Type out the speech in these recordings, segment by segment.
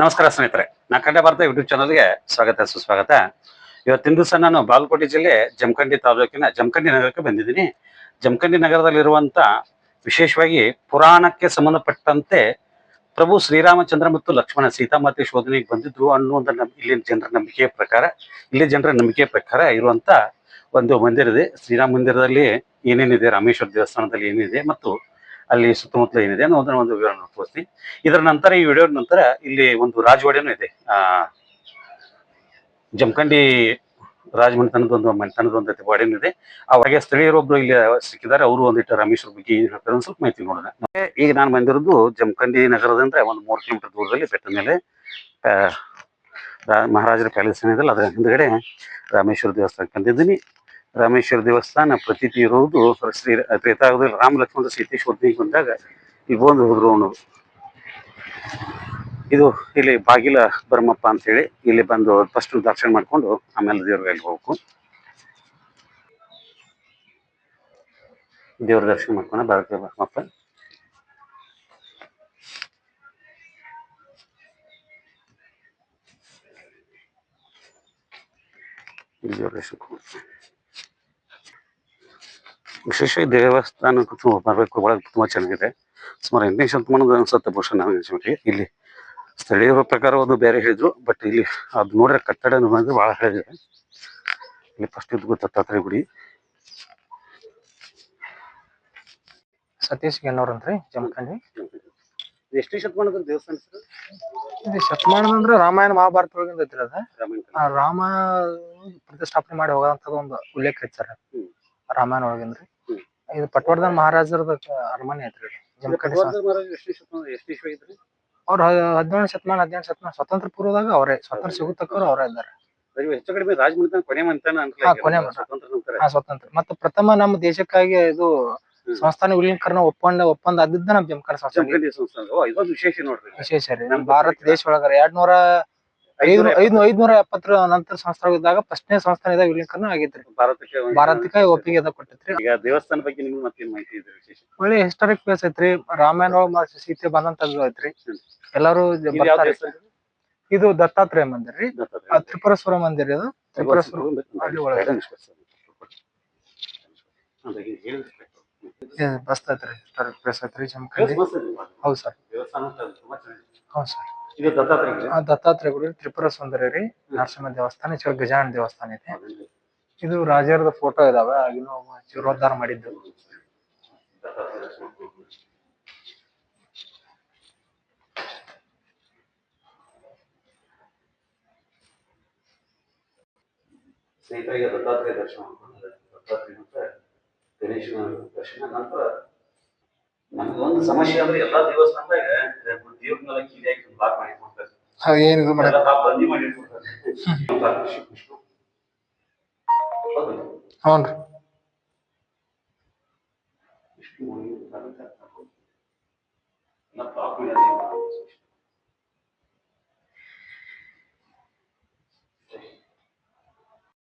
ನಮಸ್ಕಾರ ಸ್ನೇಹಿತರೆ. ನಾ ಕಂಡ ಭಾರತ ಯೂಟ್ಯೂಬ್ ಚಾನಲ್ಗೆ ಸ್ವಾಗತ, ಸುಸ್ವಾಗತ. ಇವತ್ತಿನ ದಿವಸ ನಾನು ಬಾಗಲಕೋಟೆ ಜಿಲ್ಲೆ ಜಮಖಂಡಿ ತಾಲೂಕಿನ ಜಮಖಂಡಿ ನಗರಕ್ಕೆ ಬಂದಿದ್ದೀನಿ. ಜಮಖಂಡಿ ನಗರದಲ್ಲಿರುವಂತ ವಿಶೇಷವಾಗಿ ಪುರಾಣಕ್ಕೆ ಸಂಬಂಧಪಟ್ಟಂತೆ ಪ್ರಭು ಶ್ರೀರಾಮಚಂದ್ರ ಮತ್ತು ಲಕ್ಷ್ಮಣ ಸೀತಾಮಾತೆ ಶೋಧನೆಗೆ ಬಂದಿದ್ರು ಅನ್ನುವಂಥ ಇಲ್ಲಿನ ಜನರ ನಂಬಿಕೆಯ ಪ್ರಕಾರ, ಇಲ್ಲಿ ಜನರ ನಂಬಿಕೆಯ ಪ್ರಕಾರ ಇರುವಂತ ಒಂದು ಮಂದಿರ ಇದೆ. ಶ್ರೀರಾಮ ಮಂದಿರದಲ್ಲಿ ಏನೇನಿದೆ? ರಾಮೇಶ್ವರ ದೇವಸ್ಥಾನದಲ್ಲಿ ಏನಿದೆ? ಮತ್ತು ಅಲ್ಲಿ ಸುತ್ತಮುತ್ತಲ ಏನಿದೆ ಅನ್ನೋದನ್ನ ಒಂದು ವಿವರ ತೋರಿಸ್ತೀನಿ. ಇದರ ನಂತರ ಈ ವಿಡಿಯೋ ನಂತರ ಇಲ್ಲಿ ಒಂದು ರಾಜವಾಡಿನೂ ಇದೆ. ಆ ಜಮಖಂಡಿ ರಾಜಮನೆತನದ ಒಂದು ಮನೆತನದ ಒಂದು ಇದೆ. ಇದೆ ಅವರಿಗೆ ಸ್ಥಳೀಯರೊಬ್ರು ಇಲ್ಲಿ ಸಿಕ್ಕಿದ್ದಾರೆ. ಅವರು ಒಂದಿಟ್ಟು ರಾಮೇಶ್ವರ ಬಗ್ಗೆ ಹೇಳ್ತಾರೆ ಒಂದು ಸ್ವಲ್ಪ ಮಾಹಿತಿ ನೋಡೋಣ. ಈಗ ನಾನು ಬಂದಿರೋದು ಜಮಖಂಡಿ ನಗರದಿಂದ ಒಂದು ಮೂರು ಕಿಲೋಮೀಟರ್ ದೂರದಲ್ಲಿ ಬೆಟ್ಟದ ಮೇಲೆ ಆ, ಮಹಾರಾಜರ ಪ್ಯಾಲೇಸ್ ಏನಿದೆ ಅದರ ಹಿಂದ್ಗಡೆ ರಾಮೇಶ್ವರ ದೇವಸ್ಥಾನಕ್ಕೆ ಬಂದಿದ್ದೀನಿ. ರಾಮೇಶ್ವರ ದೇವಸ್ಥಾನ ಪ್ರತೀತಿ ಇರುವುದು ಶ್ರೀ ತ್ರೇತಾಯುಗದಲ್ಲಿ ರಾಮ ಲಕ್ಷ್ಮಣ ಸಿದ್ದೇಶ್ವರ ದೇವಿ ಬಂದಾಗ ಇಲ್ಲಿ ಬಂದು ಹೋದ್ರು ಇದು ಇಲ್ಲಿ ಬಾಗಿಲ ಬ್ರಹ್ಮಪ್ಪ ಅಂತ ಹೇಳಿ ಇಲ್ಲಿ ಬಂದು ಫಸ್ಟ್ ದರ್ಶನ ಮಾಡ್ಕೊಂಡು ಆಮೇಲೆ ದೇವ್ರ ಅಲ್ಲಿ ಹೋಗ್ಬೇಕು. ದೇವ್ರ ದರ್ಶನ ಮಾಡ್ಕೊಂಡು ಭಾರತ ಬ್ರಹ್ಮಪ್ಪ. ದೇವ್ರ ದರ್ಶನಕ್ಕೆ. ವಿಶೇಷವಾಗಿ ದೇವಸ್ಥಾನ ಬರಬೇಕು ಒಳಗೆ ತುಂಬ ಚೆನ್ನಾಗಿದೆ. ಸುಮಾರು ಎಂಟನೇ ಶತಮಾನದ ಅನ್ಸುತ್ತೆ ಬಹುಶಃ ನಾವು ಯೋಚನೆ ಇಲ್ಲಿ ಸ್ಥಳೀಯರ ಪ್ರಕಾರ ಒಂದು ಬೇರೆ ಹೇಳಿದ್ರು ಬಟ್ ಇಲ್ಲಿ ಅದು ನೋಡ್ರೆ ಕಟ್ಟಡ ನೋಡಿದ್ರೆ ಭಾಳ ಹೇಳಿದೆ ಇಲ್ಲಿ ಫಸ್ಟ್ ಇದ್ದು ಗೊತ್ತಾತ್ರಿ ಗುಡಿ. ಸತೀಶ್ ಗೆನ್ನೋರ್ ಅಂತ್ರಿ ಜಮಖಂಡಿ ಎಷ್ಟನೇ ಶತಮಾನದ ದೇವಸ್ಥಾನ ಇದು ಶತಮಾನದ ಅಂದ್ರೆ ರಾಮಾಯಣ ಮಹಾಭಾರತ ಒಳಗಿಂದ ಐತ್ರಿ ಅದ. ರಾಮ ಪ್ರತಿಷ್ಠಾಪನೆ ಮಾಡಿ ಹೋಗೋಂಥದ್ದು ಒಂದು ಉಲ್ಲೇಖ ಐತಿ ಸರ್. ರಾಮಾಯಣ ಒಳಗಿಂದ್ರಿ. ಇದು ಪಟ್ವರ್ಧನ ಮಹಾರಾಜರದ ಅರಮನೆ ಐತ್ರಿ ಇದು. ಜಮಖಂಡಿ ಇದ್ರಿ ಅವ್ರ ಹದಿನೇಳು ಶತಮಾನ ಹದಿನೆಂಟು ಶತಮಾನ ಸ್ವತಂತ್ರ ಪೂರ್ವದಾಗ ಅವರೇ. ಸ್ವತಂತ್ರ ಸಿಗುತ್ತಕ್ಕವ್ರು ಅವರೇ ಇದ್ದಾರೆ. ಹೆಚ್ಚು ಕಡಿಮೆ ಕೊನೆ ಮಂತನ ಹಾ, ಕೊನೆ. ಸ್ವತಂತ್ರ ನಂತರ ಆ ಸ್ವತಂತ್ರ. ಮತ್ತೆ ಪ್ರಥಮ ನಮ್ಮ ದೇಶಕ್ಕಾಗಿ ಇದು. ಸಂಸ್ಥಾನ ವಿಲೀಕರಣ ಒಪ್ಪಂದ ಒಪ್ಪಂದ ಆದಿದ್ದ ನಮ್ಮ ಜಮಖಂಡಿ ಸಂಸ್ಥಾನ ಜಮಖಂಡಿ ಸಂಸ್ಥಾನ. ಓ ಇದೊಂದು ವಿಶೇಷ ನೋಡ್ರಿ. ವಿಶೇಷ ರೀ. ನಮ್ಮ ಭಾರತ ದೇಶ ಒಳಗ ಎರಡ್ ನೂರ ಐದು ಐದು ಐದ್ನೂರ ಎಪ್ಪತ್ತರ ನಂತರ ಸಂಸ್ಥಾನ ಇದ್ದಾಗ ಫಸ್ಟ್ನೇ ಸಂಸ್ಥಾನ ವಿಲೀಕರಣ ಆಗಿದ್ರಿ. ಭಾರತಕ್ಕೆ ಭಾರತಕ್ಕೆ ಒಪ್ಪಿಗೆ ಅದ ಕೊಟ್ಟೈತ್ರಿ ಈಗ ದೇವಸ್ಥಾನ ಬಗ್ಗೆ ನಿಮ್ಗೆ ಮತ್ತೇನ್ ಮಾಹಿತಿ ಇದೆ ವಿಶೇಷ? ಒಳ್ಳೆ ಹಿಸ್ಟಾರಿಕ್ ಪ್ಲೇಸ್ ಐತ್ರಿ. ರಾಮಾಯಣ ಒಳಗ ಸೀತೆ ಬಂದಂತ ಐತ್ರಿ. ಎಲ್ಲರೂ ಇದು ದತ್ತಾತ್ರೇಯ ಮಂದಿರ ರೀ. ತ್ರಿಪುರೇಶ್ವರ ಮಂದಿರ. ಇದು. ತ್ರಿಪುರೇಶ್ವರ ಅಲ್ಲಿ ಒಳಗೆ. ಮಸ್ತ್ ಐತ್ರಿ. ಹಿಸ್ಟಾರಿಕ್ ಪ್ಲೇಸ್ ಐತ್ರಿ. ಜಮಖಂಡಿ. ಹೌದು ಸರ್. ಹೌದು ಸರ್. ಇದು ದತ್ತಾತ್ರೇಯ ಆ ದತ್ತಾತ್ರೇಯ ಗುಡಿ ತ್ರಿಪುರ ಸುಂದರಿ ರೀ ನರಸಿಂಹ ದೇವಸ್ಥಾನ ಈ ಗಜಾನನ ದೇವಸ್ಥಾನ ಐತೆ. ಇದು ರಾಜರದ ಫೋಟೋ ಇದಾವೆ ಆಗಿನ ಜೀರ್ಣೋದ್ಧಾರ ಮಾಡಿದ್ದು. ಸ್ನೇಹಿತರಿಗೆ ದತ್ತಾತ್ರೇಯ ದರ್ಶನ ಮಾಡ್ಕೊಂಡು ದತ್ತಾತ್ರೇಯ ಮತ್ತೆ ಗಣೇಶನ ದರ್ಶನ ನಂತರ ನಮ್ಗೊಂದು ಸಮಸ್ಯೆ ಅಂದ್ರೆ ಎಲ್ಲಾ ದೇವಸ್ಥಾನದಾಗ ಏನ್ ಇದು ಮಾಡಿ? ಹ್ಞೂ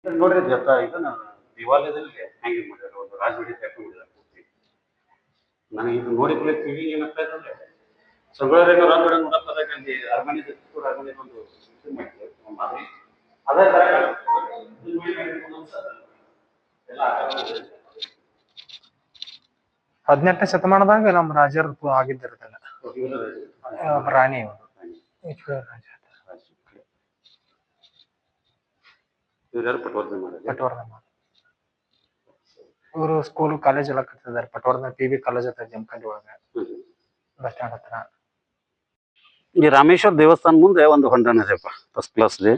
ನೋಡ್ರಿ ದತ್ತ ಇದನ್ನ ದೇವಾಲಯದಲ್ಲಿ ಹ್ಯಾಂಗಿಂಗ್ ಮಾಡ್ಯಾರ ಒಂದು ರಾಜವಾಡಿ ಟೈಪ್ ಮಾಡಿದ್ದಾರೆ ನನಗೆ ಇದು ನೋಡಿ ಕೂಡ ಕಿವಿ ಏನಪ್ಪ ಅಂದ್ರೆ ಅರಮನೆ ಅರಮನೆ ಒಂದು ಅದೇ ತರ ಹದಿನೆಂಟನೇ ಶತಮಾನದಾಗ ನಮ್ಮ ರಾಜರು ಆಗಿದ್ದಿರ್ತಲ್ಲ ರಾಣಿ ಪಟವರ್ಧನ ಇವರು ಸ್ಕೂಲ್ ಕಾಲೇಜ್ ಎಲ್ಲ ಕಟ್ಟಿದ್ದಾರೆ ಪಟವರ್ಧನ ಪಿ ಬಿ ಕಾಲೇಜ್ ಹತ್ರ ಜಮಖಂಡಿ ಒಳಗೆ. ಬಸ್ ಸ್ಟ್ಯಾಂಡ್ ಹತ್ರ. ಈ ರಾಮೇಶ್ವರ ದೇವಸ್ಥಾನ ಮುಂದೆ ಒಂದು ಹೊಂಡನ ಇದೆಯಪ್ಪ ಫಸ್ಟ್ ಕ್ಲಾಸ್ ಇದೆ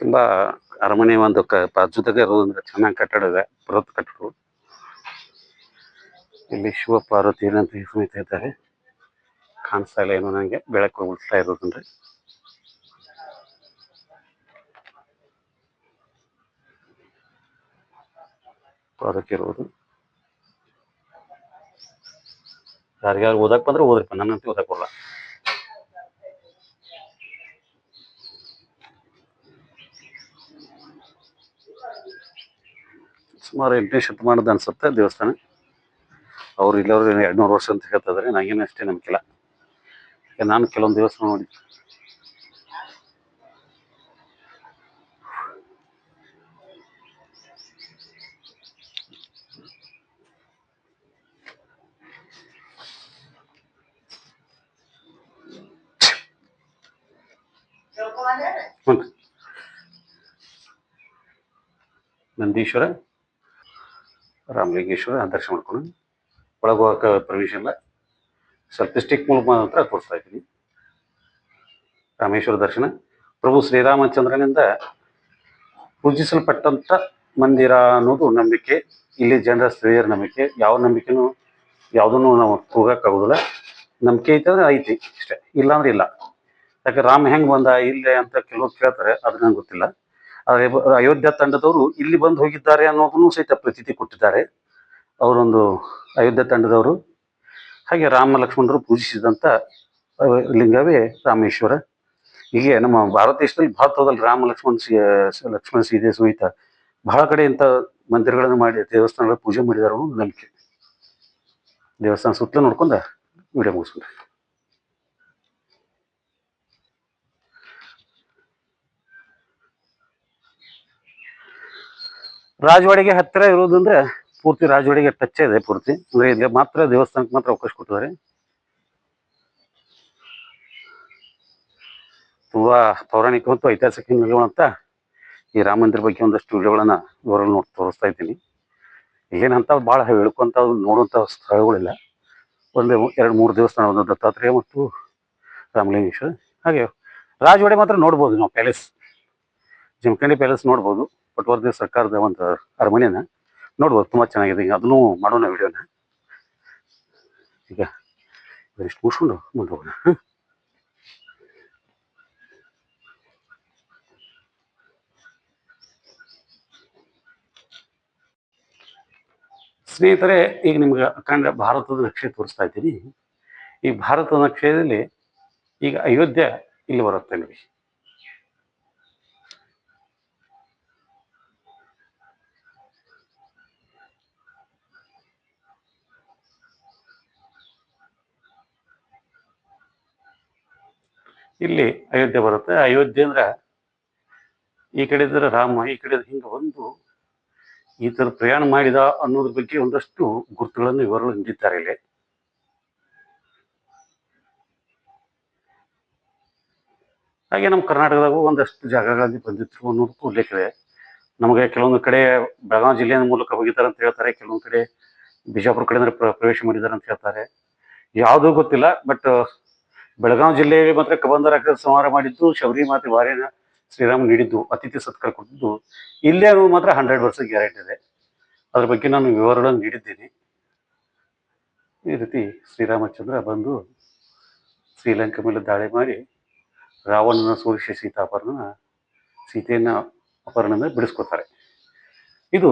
ತುಂಬಾ ಅರಮನೆ ಒಂದು ಕ ಬಾಜುದಾಗ ಇರೋದ್ರಿಂದ ಚೆನ್ನಾಗಿ ಕಟ್ಟಡ ಇದೆ, ಬೃಹತ್ ಕಟ್ಟಡ ಇಲ್ಲಿ ಶಿವ ಪಾರ್ವತಿ ಏನಂತ ಸಮೇತ ಇದ್ದಾರೆ. ಕಾಣಿಸ್ತಾ ಇಲ್ಲ ಏನೋ ನನಗೆ ಬೆಳಕು ಉಳಿಸ್ತಾ ಇರೋದ್ರಿ ಅದಕ್ಕಿರ್ಬೋದು ಯಾರಿಗಾರು ಓದಕ್ ಬಂದ್ರೆ ಓದ್ರಿಪ್ಪ ನನ್ನಂತೂ ಓದಕ್ ಬರಲ್ಲ ಸುಮಾರು ಎಂಟನೇ ಶತಮಾನದ ಅನ್ಸುತ್ತೆ ದೇವಸ್ಥಾನ. ಅವ್ರು ಇಲ್ಲವ್ರು ಎರಡ್ನೂರು ವರ್ಷ ಅಂತ ಹೇಳ್ತಾ ಇದಾರೆ ನನಗೇನು ಅಷ್ಟೇ ನಂಬಿಕಿಲ್ಲ ನಾನು ಕೆಲವೊಂದು ದೇವಸ್ಥಾನ ನೋಡಿ ಹ್ಞೂ ನಂದೀಶ್ವರ, ರಾಮಲಿಂಗೇಶ್ವರ ದರ್ಶನ ಮಾಡ್ಕೊಂಡು ಒಳಗೆ ಹೋಗಕ್ಕೆ ಪ್ರವೇಶ ಇಲ್ಲ. ಸ್ವಲ್ಪ ಸ್ಟಿಕ್ ಮೂಲಕ ಮಾತ್ರ ತೋರಿಸ್ತಾ ಇದ್ದೀನಿ. ರಾಮೇಶ್ವರ ದರ್ಶನ. ಪ್ರಭು ಶ್ರೀರಾಮಚಂದ್ರನಿಂದ ಪೂಜಿಸಲ್ಪಟ್ಟಂತ ಮಂದಿರ ಅನ್ನೋದು ನಂಬಿಕೆ. ಇಲ್ಲಿ ಜನರ ಸ್ಥಳೀಯರ ನಂಬಿಕೆ. ಯಾವ ನಂಬಿಕೆನೂ ಯಾವುದನ್ನು ನಾವು ತೂಗಕ್ಕಾಗೋದಿಲ್ಲ. ನಂಬಿಕೆ ಐತೆ ಅಂದ್ರೆ ಐತಿ ಅಷ್ಟೇ. ಇಲ್ಲ ಅಂದ್ರೆ ಇಲ್ಲ. ಯಾಕೆ ರಾಮ ಹೆಂಗ್ ಬಂದ ಇಲ್ಲೇ ಅಂತ ಕೆಲವರು ಕೇಳ್ತಾರೆ, ಅದು ನಂಗೆ ಗೊತ್ತಿಲ್ಲ. ಆದ್ರೆ ಅಯೋಧ್ಯ ತಂಡದವರು ಇಲ್ಲಿ ಬಂದು ಹೋಗಿದ್ದಾರೆ ಅನ್ನೋದನ್ನು ಸಹಿತ ಪ್ರತೀತಿ ಕೊಟ್ಟಿದ್ದಾರೆ. ಅವರೊಂದು ಅಯೋಧ್ಯ ತಂಡದವರು, ಹಾಗೆ ರಾಮ ಲಕ್ಷ್ಮಣರು ಪೂಜಿಸಿದಂತ ಲಿಂಗವೇ ರಾಮೇಶ್ವರ. ಹೀಗೆ ನಮ್ಮ ಭಾರತ ದೇಶದಲ್ಲಿ ಭಾರತದಲ್ಲಿ ರಾಮ ಲಕ್ಷ್ಮಣ ಲಕ್ಷ್ಮಣ ಸೀತೆ ಸಹಿತ ಬಹಳ ಕಡೆ ಇಂಥ ಮಂದಿರಗಳನ್ನು ಮಾಡಿ, ದೇವಸ್ಥಾನಗಳ ಪೂಜೆ ಮಾಡಿದಾರ ನಂಬಿಕೆ. ದೇವಸ್ಥಾನ ಸುತ್ತಲೂ ನೋಡ್ಕೊಂಡ, ವಿಡಿಯೋ ಮುಗಿಸ್ಕೊಂಡ್ರಿ ರಾಜವಾಡಿಗೆ ಹತ್ತಿರ ಇರೋದಂದ್ರೆ ಪೂರ್ತಿ ರಾಜವಾಡಿಗೆ ಟಚ್ ಇದೆ ಪೂರ್ತಿ. ಅಂದ್ರೆ ಇಲ್ಲಿ ಮಾತ್ರ ದೇವಸ್ಥಾನಕ್ಕೆ ಮಾತ್ರ ಅವಕಾಶ ಕೊಟ್ಟಿದ್ದಾರೆ. ತುಂಬಾ ಪೌರಾಣಿಕ ಮತ್ತು ಐತಿಹಾಸಿಕ ಅಂತ ಈ ರಾಮ ಮಂದಿರ ಬಗ್ಗೆ ಒಂದಷ್ಟು ವಿಡಿಯೋಗಳನ್ನ ಇವರಲ್ಲಿ ನೋಡಿ ತೋರಿಸ್ತಾ ಇದ್ದೀನಿ. ಏನಂತ ಭಾಳ ಹೇಳ್ಕೊಂತ ನೋಡುವಂತ ಸ್ಥಳಗಳಿಲ್ಲ. ಒಂದು ಎರಡು ಮೂರು ದೇವಸ್ಥಾನ ಒಂದು ದತ್ತಾತ್ರೇಯ ಮತ್ತು ರಾಮಲಿಂಗೇಶ್ವರ. ಹಾಗೆ ರಾಜವಾಡಿ ಮಾತ್ರ ನೋಡ್ಬೋದು ನಾವು ಪ್ಯಾಲೇಸ್ ಜಮಖಂಡಿ ಪ್ಯಾಲೇಸ್ ನೋಡ್ಬೋದು. ಪಟ್ವರ್ಧಿ ಸರ್ಕಾರದ ಒಂದು ಅರಮನೆನ ನೋಡ್ಬೋದು, ತುಂಬಾ ಚೆನ್ನಾಗಿದೆ. ಈಗ ಅದನ್ನು ಮಾಡೋಣ ವಿಡಿಯೋನ. ಈಗ ಇಷ್ಟು ಮುಗಿಸ್ಕೊಂಡು ಮುಂದೆ ಹೋಗೋಣ? ಸ್ನೇಹಿತರೆ, ಈಗ ನಿಮ್ಗೆ ಅಖಂಡ ಭಾರತದ ನಕ್ಷೆ ತೋರಿಸ್ತಾ ಇದ್ದೀನಿ. ಈ ಭಾರತದ ನಕ್ಷೆಯಲ್ಲಿ ಈಗ ಅಯೋಧ್ಯೆ ಇಲ್ಲಿ ಬರುತ್ತೆ ನೋಡಿ. ಇಲ್ಲಿ ಅಯೋಧ್ಯೆ ಬರುತ್ತೆ. ಅಯೋಧ್ಯೆ ಅಂದ್ರ ಈ ಕಡೆ ಇದ್ರೆ ರಾಮ, ಈ ಕಡೆ ಹಿಂಗೆ ಬಂದು ಈ ತರ ಪ್ರಯಾಣ ಮಾಡಿದ ಅನ್ನೋದ್ರ ಬಗ್ಗೆ ಒಂದಷ್ಟು ಗುರುತುಗಳನ್ನು ಇವರು ನೀಡಿದ್ದಾರೆ ಇಲ್ಲಿ. ಹಾಗೆ ನಮ್ಮ ಕರ್ನಾಟಕದಾಗೂ ಒಂದಷ್ಟು ಜಾಗಗಳಲ್ಲಿ ಬಂದಿದ್ರು ಅನ್ನೋದಕ್ಕೂ ಉಲ್ಲೇಖ ಇದೆ ನಮಗೆ ಕೆಲವೊಂದು ಕಡೆ ಬೆಳಗಾವಿ ಜಿಲ್ಲೆಯ ಮೂಲಕ ಹೋಗಿದ್ದಾರೆ ಅಂತ ಹೇಳ್ತಾರೆ, ಕೆಲವೊಂದು ಕಡೆ ಬಿಜಾಪುರ ಕಡೆ ಪ್ರವೇಶ ಮಾಡಿದ್ದಾರೆ ಅಂತ ಹೇಳ್ತಾರೆ. ಯಾವುದೂ ಗೊತ್ತಿಲ್ಲ ಬಟ್ ಬೆಳಗಾವಿ ಜಿಲ್ಲೆಯಲ್ಲಿ ಮಾತ್ರ ಕಬಂದ ರಾಕ್ಷಸ ಸಂಹಾರ ಮಾಡಿದ್ದು, ಶಬರಿ ಮಾತೆ ವಾರೇನ ಶ್ರೀರಾಮ್ ನೀಡಿದ್ದು, ಅತಿಥಿ ಸತ್ಕಾರ ಕೊಟ್ಟಿದ್ದು, ಇಲ್ಲೇ ಅನ್ನೋದು ಮಾತ್ರ ಹಂಡ್ರೆಡ್ ಪರ್ಸೆಂಟ್ ಗ್ಯಾರಂಟಿ ಇದೆ. ಅದ್ರ ಬಗ್ಗೆ ನಾನು ವಿವರಗಳನ್ನು ನೀಡಿದ್ದೀನಿ. ಈ ರೀತಿ ಶ್ರೀರಾಮಚಂದ್ರ ಬಂದು ಶ್ರೀಲಂಕಾ ಮೇಲೆ ದಾಳಿ ಮಾಡಿ ರಾವಣನ ಸೋಲಿಸಿ ಸೀತಾಪರಣ ಸೀತೆಯನ್ನ ಅಪರ್ಣನ ಬಿಡಿಸ್ಕೊತಾರೆ ಇದು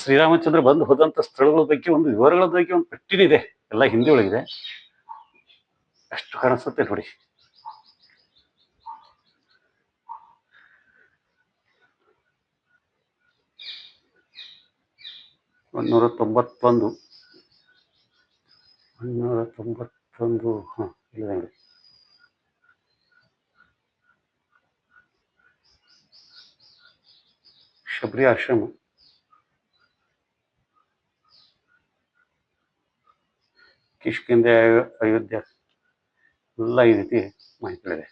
ಶ್ರೀರಾಮಚಂದ್ರ ಬಂದು ಹೋದಂಥ ಸ್ಥಳಗಳ ಬಗ್ಗೆ ಒಂದು ವಿವರಗಳ ಬಗ್ಗೆ ಒಂದು ಪಟ್ಟಿನಿದೆ ಎಲ್ಲ ಹಿಂದಿ ಒಳಗಿದೆ ಅಷ್ಟು ಕಾಣಿಸುತ್ತೆ ನೋಡಿ ಒಂದೂರ ತೊಂಬತ್ತೊಂದು ಒಂದೂರ ತೊಂಬತ್ತೊಂದು ಹಾಂ ಇಲ್ಲ ನೋಡಿ ಶಬರಿ ಆಶ್ರಮ ಕಿಷ್ಕಿಂದೆ ಅಯೋಧ್ಯ ಎಲ್ಲ ಈ ರೀತಿ ಮಾಹಿತಿಗಳಿದೆ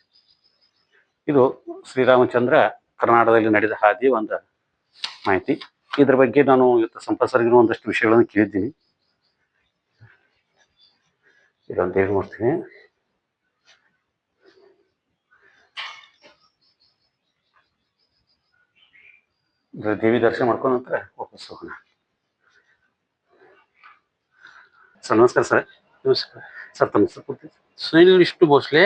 ಇದು ಶ್ರೀರಾಮಚಂದ್ರ ಕರ್ನಾಟಕದಲ್ಲಿ ನಡೆದ ಹಾದಿ ಒಂದು ಮಾಹಿತಿ. ಇದ್ರ ಬಗ್ಗೆ ನಾನು ಇವತ್ತು ಸಂಪಸರ್ಗಿನ ಒಂದಷ್ಟು ವಿಷಯಗಳನ್ನು ಕೇಳಿದ್ದೀನಿ. ಇದೊಂದು ಏನು ನೋಡ್ತೀನಿ. ದೇವಿ ದರ್ಶನ ಮಾಡ್ಕೊಂಡ ನಂತರ ವಾಪಸ್ ಹೋಗೋಣ. ಸರ್ ನಮಸ್ಕಾರ ಸರ್. ನಮಸ್ಕಾರ. ಸರ್ ತಮ್ಮ ಹೆಸರು? ಸುನಿಲ್ ವಿಷ್ಣು ಭೋಸ್ಲೆ.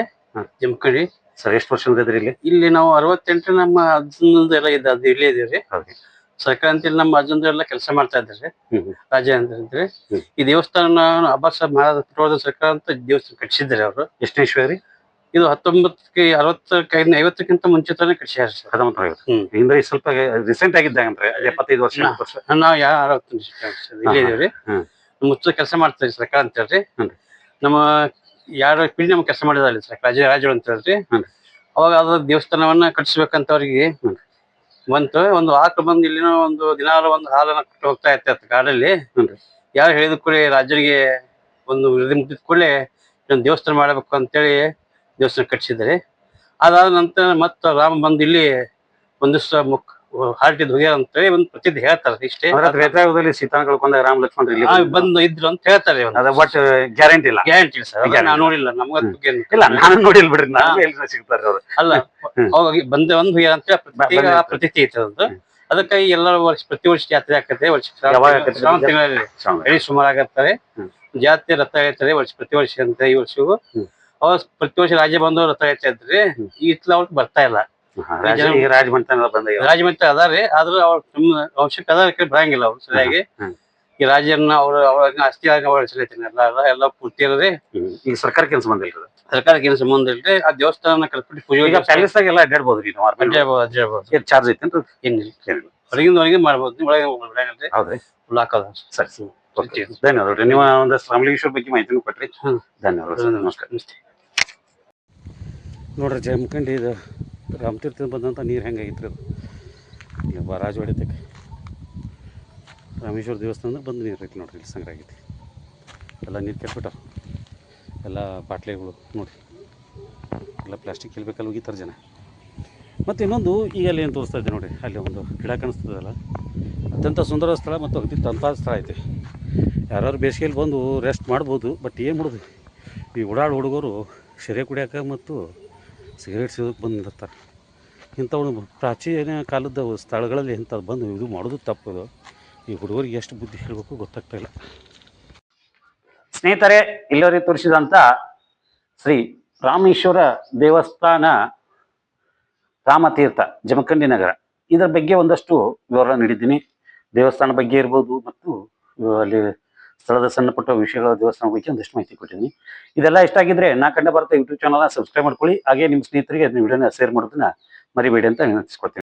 ಜಮಖಂಡಿ ಸರ್ ಎಷ್ಟು ವರ್ಷ ಇದ್ರಿ ಇಲ್ಲಿ? ಇಲ್ಲಿ ನಾವು ಅರವತ್ತೆಂಟು ನಮ್ಮ ಅಜ್ಜನದು ಎಲ್ಲ ಇದೆ ಅದು ಇಲ್ಲೇ ಇದೀವ್ರಿ ಸಂಕ್ರಾಂತಿಯಲ್ಲಿ ನಮ್ಮ ಅಜ್ಜಂದು ಎಲ್ಲ ಕೆಲಸ ಮಾಡ್ತಾ ಇದ್ದಾರೆ. ರಾಜೇಂದ್ರ ಅಂದ್ರೆ ಈ ದೇವಸ್ಥಾನ ಅಬ್ಬಾಸ್ ಮಹಾರಾಜ ಪುರೋಹಿತ ಸರ್ಕಾರ ಅಂತ ದೇವಸ್ಥಾನ ಕಟ್ಟಿಸಿದ್ದಾರೆ ಅವರು. ಎಷ್ಟನೇ ಇದು ಹತ್ತೊಂಬತ್ತಕ್ಕೆ ಅರವತ್ತಕ್ಕೆ ಐವತ್ತಕ್ಕಿಂತ ಮುಂಚಿತನೇ ಕಟ್ಸ್ಯಾರ ಸರ್. ಹತ್ತೊಂಬತ್ತು ಐವತ್ತು. ಹಿಂದೆ ಸ್ವಲ್ಪ ರೀಸೆಂಟ್ ಆಗಿದ್ದಂದ್ರೆ ಎಪ್ಪತ್ತೈದು ವರ್ಷ ವರ್ಷ. ನಾವು ಯಾವ ಅರವತ್ತು ಇಲ್ಲೇ ಇದೀವ್ರಿ ಮುಚ್ಚ ಕೆಲಸ ಮಾಡ್ತಾರೆ ಸರ್ಕಾರ ಅಂತ ಹೇಳ್ರಿ ನಮ್ಮ ಯಾರು ಪಿಂಡಿ ನಮ್ಗೆ ಕೆಲಸ ಮಾಡಿದಾರೆ ಸರ್ ರಾಜ, ರಾಜರು ಅಂತ ಹೇಳ್ರಿ. ಅವಾಗ ಅದು ದೇವಸ್ಥಾನವನ್ನ ಕಟ್ಸ್ಬೇಕಂತ ಅವ್ರಿಗೆ. ಬಂತು, ಒಂದು ಆಕಳು ಬಂದು ಇಲ್ಲಿನ ಒಂದು ದಿನಾಲು ಒಂದು ಹಾಲನ್ನ ಕೊಟ್ಟು ಹೋಗ್ತಾ ಇರ್ತೈತೆ ಕಾಡಲ್ಲಿ ಹ್ಞೂ ಯಾರು ಹೇಳಿದ ಕೂಡಲೇ ರಾಜರಿಗೆ ಒಂದು ಇದು ಮುಟ್ಟಿದ ಕೂಡಲೇ ದೇವಸ್ಥಾನ ಮಾಡಬೇಕು ಅಂತೇಳಿ ದೇವಸ್ಥಾನ ಕಟ್ಸಿದ್ದಾರೆ ಅದಾದ ನಂತರ ಮತ್ತೆ ರಾಮ ಬಂದು ಇಲ್ಲಿ ಒಂದಿಷ್ಟು ಮುಖ ಹಾರ್ಟಿದ್ ಅಂತ ಅಂತೇಳಿ ಒಂದು ಪ್ರಸಿದ್ಧಿ ಹೇಳ್ತಾರೆ ಇಷ್ಟೇ ಅಂದ್ರೆ ತ್ರೇತಾಯುಗದಲ್ಲಿ ಸೀತಾನ ಕಳ್ಕೊಂಡ ರಾಮ ಲಕ್ಷ್ಮಣ ಇಲ್ಲಿ ಆ, ಬಂದು ಇದ್ರು ಅಂತ ಹೇಳ್ತಾರೆ ಅದ ಬಟ್ ಗ್ಯಾರಂಟಿ ಇಲ್ಲ ಗ್ಯಾರಂಟಿ ಸರ್. ನಾನು ನೋಡಿಲ್ಲ ನಮ್ಗೆ ಹ್ಮ್. ಬಗ್ಗೆ ಏನು- ಇಲ್ಲ ನಾನು ನೋಡಿಲ್ ಬಿಡ್ರಿ ನಾನು ಎಲ್ಲಿ ಸಿಗ್ತಾರೆ ಅವ್ರು ಅಲ್ಲ ಹೋಗಿ ಅವಾಗ ಬಂದೆ ಒಂದು ಹೋಗ್ಯಾರ ಅಂತ ಪ್ರತಿ ಬಂದಿರ್ತದೆ. ಪ್ರತೀತಿ ಐತೆ ಅದು. ಅದಕ್ಕಾಗಿ ಎಲ್ಲ ವರ್ಷ ಪ್ರತಿ ವರ್ಷ ಜಾತ್ರೆ ಆಗ್ತದೆ ವರ್ಷ ಯಾವಾಗ ಆಕತ್ತೆ? ಶ್ರಾವಣ ತಿಂಗಳಲ್ಲಿ ಶ್ರಾವಣ. ಎಳಿ ಸುಮಾರು ಆಗತ್ತಾರೆ ಹ್ಮ್. ಜಾತ್ರೆ ರಥ ಹೇಳ್ತಾರೆ ವರ್ಷ ಪ್ರತಿ ವರ್ಷ ಅಂತ ಈ ವರ್ಷವೂ ಹ್ಮ್. ಅವಾಗ ಪ್ರತಿ ವರ್ಷ ರಾಜ್ಯ ಬಂದು ರಥ ಆಯ್ತಾ ಇದ್ರಿ ಇತ್ಲ ಅವ್ರಿಗೆ ಬರ್ತಾ ಇಲ್ಲ ಈಗ ರಾಜಮಂಟನ ಬಂದ ರಾಜಮಂತ್ರಿ ಅದಾರಿ ಆದ್ರೂ ಅವ್ರ ನಮ್ಮ ವಂಶಕ್ಕೆ ಅದ ಬರಂಗಿಲ್ಲ ಅವ್ರು ಸರಿಯಾಗಿ. ಈ ರಾಜ್ಯನ್ನ ಅವ್ರ ಅವ್ರ ಆಸ್ತಿ ಆಗಿ ಎಲ್ಲಾ ಎಲ್ಲ ಪೂರ್ತಿ ಇರೋದೇ ಈಗ ಸರ್ಕಾರಕ್ಕೆ ಏನು ಸಂಬಂಧ ಇಲ್ಲ ಸರ್ಕಾರಕ್ಕೆ ಏನು ಸಂಬಂಧ ಇಲ್ರಿ ಆ ದೇವಸ್ಥಾನ ಕಲ್ಪಿಟ್ಟು ಪೂಜೆ ಈಗ ಪ್ಯಾಲೇಸ್ ಎಲ್ಲ ಅಡ್ಡಾಡ್ಬೋದು ರೀ ನಾವು ಅಡ್ಡಾಡ್ಬೋದು ಚಾರ್ಜ್ ಐತೆ ಏನಿಲ್ಲ ಹೊರಗಿಂದ ಹೊರಗೆ ಮಾಡ್ಬೋದು ಒಳಗೆ ಒಳಗೆ ಹೌದ್ರಿ ಲಾಕ್ ಅದ ಸರಿ ಧನ್ಯವಾದಗಳು ನೀವು ಒಂದು ರಾಮಲಿಂಗೇಶ್ವರ ಬಗ್ಗೆ ಮಾಹಿತಿನೂ ಕೊಟ್ರಿ. ಧನ್ಯವಾದಗಳು ನಮಸ್ಕಾರ. ನೋಡ್ರಿ ಜಮಖಂಡಿ ಇದು ರಾಮತೀರ್ಥ ಬಂದಂಥ ನೀರು ಹೆಂಗಾಗಿತ್ತು ಅದು? ಇಲ್ಲಿ ಬ- ರಾಜವಾಡಿ ತಕ್ಕ ರಾಮೇಶ್ವರ ದೇವಸ್ಥಾನದಾಗ ಬಂದು ನೀರು ಐತಿ ನೋಡಿರಿ, ಇಲ್ಲಿ ಸಂಗ್ರಹ ಆಗೈತಿ. ಎಲ್ಲ ನೀರು ಕೆಟ್ಬಿಟ್ಟಾರ ಎಲ್ಲ ಬಾಟ್ಲಿಗಳು ನೋಡಿರಿ. ಎಲ್ಲ ಪ್ಲಾಸ್ಟಿಕ್ ಕಿಲ್ಬೇಕಲ್ಲಿ ಹೋಗಿತಾರೆ ಜನ. ಮತ್ತು ಇನ್ನೊಂದು ಈಗ ಅಲ್ಲಿ ಏನು ತೋರಿಸ್ತಾ ಇದ್ದೆ ನೋಡಿ ಅಲ್ಲಿ ಒಂದು ಗಿಡ ಕಾಣಿಸ್ತದಲ್ಲ, ಅತ್ಯಂತ ಸುಂದರ ಸ್ಥಳ ಮತ್ತು ಅತಿ ತಂಪಾದ ಸ್ಥಳ ಐತೆ. ಯಾರು ಬೇಸಿಗೆಯಲ್ಲಿ ಬಂದು ರೆಸ್ಟ್ ಮಾಡ್ಬೋದು ಬಟ್ ಏನು ಮಾಡೋದು? ಈ ಓಡಾಡ ಹುಡುಗರು ಸೆರೆ ಕುಡಿಯೋಕೆ ಮತ್ತು ಸಿಗರೇಟ್ ಸೇದಕ್ಕೆ ಬಂದು ನಿಂದಿರ್ತಾರೆ. ಇಂಥವು ಪ್ರಾಚೀನ ಕಾಲದ ಸ್ಥಳಗಳಲ್ಲಿ ಇಂಥದ್ದು ಬಂದು ಇದು ಮಾಡೋದು ತಪ್ಪದು ಈ ಹುಡುಗರಿಗೆ ಎಷ್ಟು ಬುದ್ಧಿ ಹೇಳಬೇಕು ಗೊತ್ತಾಗ್ತಾ ಇಲ್ಲ. ಸ್ನೇಹಿತರೆ, ಇಲ್ಲವರಿಗೆ ತೋರಿಸಿದಂಥ ಶ್ರೀ ರಾಮೇಶ್ವರ ದೇವಸ್ಥಾನ ರಾಮತೀರ್ಥ, ಜಮಖಂಡಿ ನಗರ. ಇದರ ಬಗ್ಗೆ ಒಂದಷ್ಟು ವಿವರ ನೀಡಿದ್ದೀನಿ. ದೇವಸ್ಥಾನ ಬಗ್ಗೆ ಇರ್ಬೋದು ಮತ್ತು ಅಲ್ಲಿ ಸ್ಥಳದ ಸಣ್ಣ ಪುಟ್ಟ ವಿಷಯಗಳ ದೇವಸ್ಥಾನ ಬಗ್ಗೆ ಒಂದಷ್ಟು ಮಾಹಿತಿ ಕೊಟ್ಟಿದ್ದೀನಿ. ಇದೆಲ್ಲ ಇಷ್ಟ ಆಗಿದ್ರೆ ನಾ ಕಂಡ ಭಾರತ ಯೂಟ್ಯೂಬ್ ಚಾನಲ್ನ ಸಬ್ಸ್ಕ್ರೈಬ್ ಮಾಡ್ಕೊಳ್ಳಿ. ಹಾಗೆ ನಿಮ್ಮ ಸ್ನೇಹಿತರಿಗೆ ಅದನ್ನ ವಿಡಿಯೋನ ಶೇರ್ ಮಾಡೋದನ್ನ ಮರಿಬೇಡಿ ಅಂತ ವಿನಂತಿಸ್ಕೊತೀನಿ